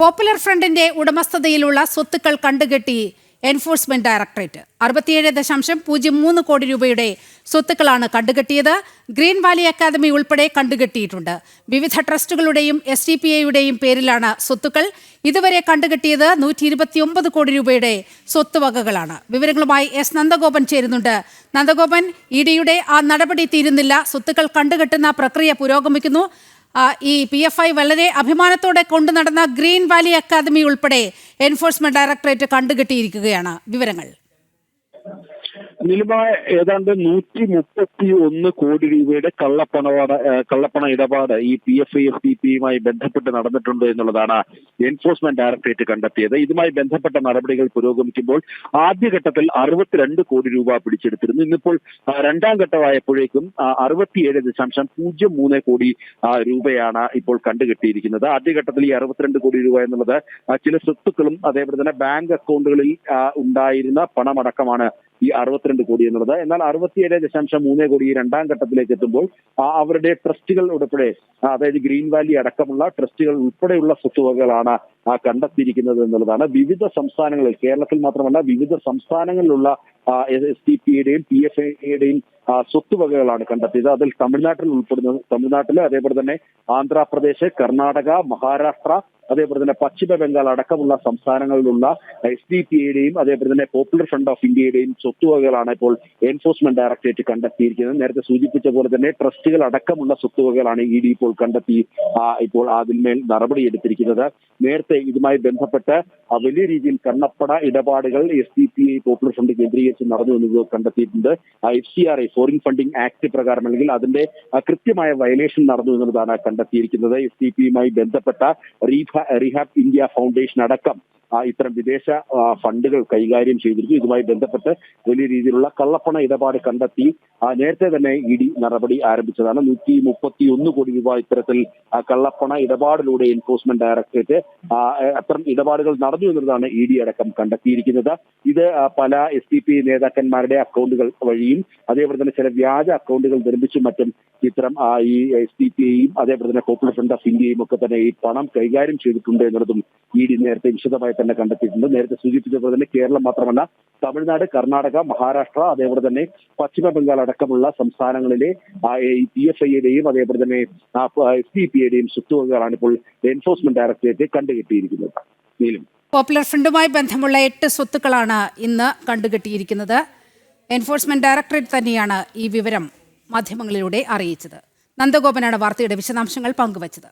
Popular ഫ്രണ്ടിന്റെ ഉടമസ്ഥതയിലുള്ള സ്വത്തുക്കൾ കണ്ടുകെട്ടി എൻഫോഴ്സ്മെന്റ് ഡയറക്ടറേറ്റ്. അറുപത്തിയേഴ് ദശാംശം പൂജ്യം മൂന്ന് കോടി രൂപയുടെ സ്വത്തുക്കളാണ് കണ്ടുകെട്ടിയത്. ഗ്രീൻ വാലി അക്കാദമി ഉൾപ്പെടെ കണ്ടുകെട്ടിയിട്ടുണ്ട്. വിവിധ ട്രസ്റ്റുകളുടെയും എസ് ഡി പി ഐയുടെയും പേരിലാണ് സ്വത്തുക്കൾ. ഇതുവരെ കണ്ടുകെട്ടിയത് നൂറ്റി ഇരുപത്തിയൊമ്പത് കോടി രൂപയുടെ സ്വത്തുവകകളാണ് വിവരങ്ങളുമായി എസ് നന്ദഗോപൻ ചേരുന്നുണ്ട്. നന്ദഗോപൻ ഇ ഡിയുടെ ആ നടപടി തീരുന്നില്ല. സ്വത്തുക്കൾ കണ്ടുകെട്ടുന്ന പ്രക്രിയ പുരോഗമിക്കുന്നു. ഈ പി എഫ് ഐ വളരെ അഭിമാനത്തോടെ കൊണ്ടു നടന്ന ഗ്രീൻ വാലി അക്കാദമി ഉൾപ്പെടെ എൻഫോഴ്സ്മെന്റ് ഡയറക്ടറേറ്റ് കണ്ടുകെട്ടിയിരിക്കുകയാണ് വിവരങ്ങൾ. നിലിമ ഏതാണ്ട് നൂറ്റി മുപ്പത്തി ഒന്ന് കോടി രൂപയുടെ കള്ളപ്പണപാട കള്ളപ്പണ ഇടപാട് ഈ P F I F T പിയുമായി ബന്ധപ്പെട്ട് നടന്നിട്ടുണ്ട് എന്നുള്ളതാണ് എൻഫോഴ്സ്മെന്റ് ഡയറക്ടറേറ്റ് കണ്ടെത്തിയത്. ഇതുമായി ബന്ധപ്പെട്ട നടപടികൾ പുരോഗമിക്കുമ്പോൾ ആദ്യഘട്ടത്തിൽ അറുപത്തിരണ്ട് കോടി രൂപ പിടിച്ചെടുത്തിരുന്നു. ഇന്നിപ്പോൾ രണ്ടാം ഘട്ടമായപ്പോഴേക്കും അറുപത്തിയേഴ് ദശാംശം പൂജ്യം മൂന്ന് കോടി രൂപയാണ് ഇപ്പോൾ കണ്ടുകെട്ടിയിരിക്കുന്നത്. ആദ്യഘട്ടത്തിൽ ഈ അറുപത്തിരണ്ട് കോടി രൂപ എന്നുള്ളത് ചില സ്വത്തുക്കളും അതേപോലെ തന്നെ ബാങ്ക് അക്കൗണ്ടുകളിൽ ഉണ്ടായിരുന്ന പണമടക്കമാണ് ഈ അറുപത്തിരണ്ട് കോടി എന്നുള്ളത്. എന്നാൽ അറുപത്തിയേഴ് ദശാംശം മൂന്ന് കോടി രണ്ടാം ഘട്ടത്തിലേക്ക് എത്തുമ്പോൾ അവരുടെ ട്രസ്റ്റുകൾ ഉൾപ്പെടെ അതായത് ഗ്രീൻ വാലി അടക്കമുള്ള ട്രസ്റ്റുകൾ ഉൾപ്പെടെയുള്ള സ്വത്തുവകകളാണ് കണ്ടെത്തിയിരിക്കുന്നത് എന്നുള്ളതാണ്. വിവിധ സംസ്ഥാനങ്ങളിൽ കേരളത്തിൽ മാത്രമല്ല വിവിധ സംസ്ഥാനങ്ങളിലുള്ള എസ് ഡി പിയുടെയും പി എഫ് ഐയുടെയും സ്വത്തുവകകളാണ് കണ്ടെത്തിയത്. അതിൽ തമിഴ്നാട്ടിൽ ഉൾപ്പെടുന്നത് തമിഴ്നാട്ടിൽ അതേപോലെ തന്നെ ആന്ധ്രാപ്രദേശ് കർണാടക മഹാരാഷ്ട്ര അതേപോലെ തന്നെ പശ്ചിമ ബംഗാൾ അടക്കമുള്ള സംസ്ഥാനങ്ങളിലുള്ള എസ് ഡി പി യുടെയും അതേപോലെ തന്നെ പോപ്പുലർ ഫ്രണ്ട് ഓഫ് ഇന്ത്യയുടെയും സ്വത്തുവകകളാണ് ഇപ്പോൾ എൻഫോഴ്സ്മെന്റ് ഡയറക്ടറേറ്റ് കണ്ടെത്തിയിരിക്കുന്നത്. നേരത്തെ സൂചിപ്പിച്ച പോലെ തന്നെ ട്രസ്റ്റുകൾ അടക്കമുള്ള സ്വത്തുവകകളാണ് ഇ ഡി ഇപ്പോൾ കണ്ടെത്തി ആ, ഇപ്പോൾ അതിന്മേൽ നടപടിയെടുത്തിരിക്കുന്നത്. നേരത്തെ ഇതുമായി ബന്ധപ്പെട്ട് വലിയ രീതിയിൽ കണ്ണപ്പട ഇടപാടുകൾ S D P I popular front കേന്ദ്രീകരിച്ച് നടന്നു എന്നത് കണ്ടെത്തിയിട്ടുണ്ട്. F C R I foreign funding act പ്രകാരം അല്ലെങ്കിൽ അതിന്റെ കൃത്യമായ വയലേഷൻ നടന്നു എന്നുള്ളതാണ് കണ്ടെത്തിയിരിക്കുന്നത്. എസ് ഡി പിയുമായി ബന്ധപ്പെട്ട റീഹാബ് ഇന്ത്യ ഫൗണ്ടേഷൻ അടക്കം ഇത്തരം വിദേശ ഫണ്ടുകൾ കൈകാര്യം ചെയ്തിരിക്കും. ഇതുമായി ബന്ധപ്പെട്ട് വലിയ രീതിയിലുള്ള കള്ളപ്പണ ഇടപാട് കണ്ടെത്തി നേരത്തെ തന്നെ ഇ ഡി നടപടി ആരംഭിച്ചതാണ്. നൂറ്റി മുപ്പത്തി ഒന്ന് കോടി രൂപ ഇത്തരത്തിൽ കള്ളപ്പണ ഇടപാടിലൂടെ എൻഫോഴ്സ്മെന്റ് ഡയറക്ടറേറ്റ് അത്തരം ഇടപാടുകൾ നടന്നു എന്നുള്ളതാണ് ഇ ഡി അടക്കം കണ്ടെത്തിയിരിക്കുന്നത്. ഇത് പല എസ് ഡി പി നേതാക്കന്മാരുടെ അക്കൗണ്ടുകൾ വഴിയും അതേപോലെ തന്നെ ചില വ്യാജ അക്കൗണ്ടുകൾ നിർമ്മിച്ചും മറ്റും ഇത്തരം ഈ എസ് ഡി പിയെയും അതേപോലെ തന്നെ പോപ്പുലർ ഫ്രണ്ട് ഓഫ് ഇന്ത്യയും ഒക്കെ തന്നെ ഈ പണം കൈകാര്യം ചെയ്തിട്ടുണ്ട് എന്നുള്ളതും ഇ ഡി നേരത്തെ വിശദമായി തന്നെ കണ്ടെത്തിയിട്ടുണ്ട്. നേരത്തെ സൂചിപ്പിച്ചതുപോലെ തന്നെ കേരളം മാത്രമല്ല തമിഴ്നാട് കർണാടക മഹാരാഷ്ട്ര അതേപോലെ തന്നെ പശ്ചിമ ബംഗാൾ അടക്കമുള്ള സംസ്ഥാനങ്ങളിലെ പി എഫ് ഐയുടെയും അതേപോലെ തന്നെ എസ് ഡി പി യുടെയും സ്വത്തുവകകളാണ് ഇപ്പോൾ എൻഫോഴ്സ്മെന്റ് ഡയറക്ടറേറ്റ് കണ്ടുകെട്ടിയിരിക്കുന്നത്. പോപ്പുലർ ഫ്രണ്ടുമായി ബന്ധമുള്ള എട്ട് സ്വത്തുക്കളാണ് ഇന്ന് കണ്ടുകെട്ടിയിരിക്കുന്നത്. എൻഫോഴ്സ്മെന്റ് ഡയറക്ടറേറ്റ് തന്നെയാണ് ഈ വിവരം മാധ്യമങ്ങളിലൂടെ അറിയിച്ചത്. നന്ദഗോപനാണ് വാർത്തയുടെ വിശദാംശങ്ങൾ പങ്കുവച്ചത്.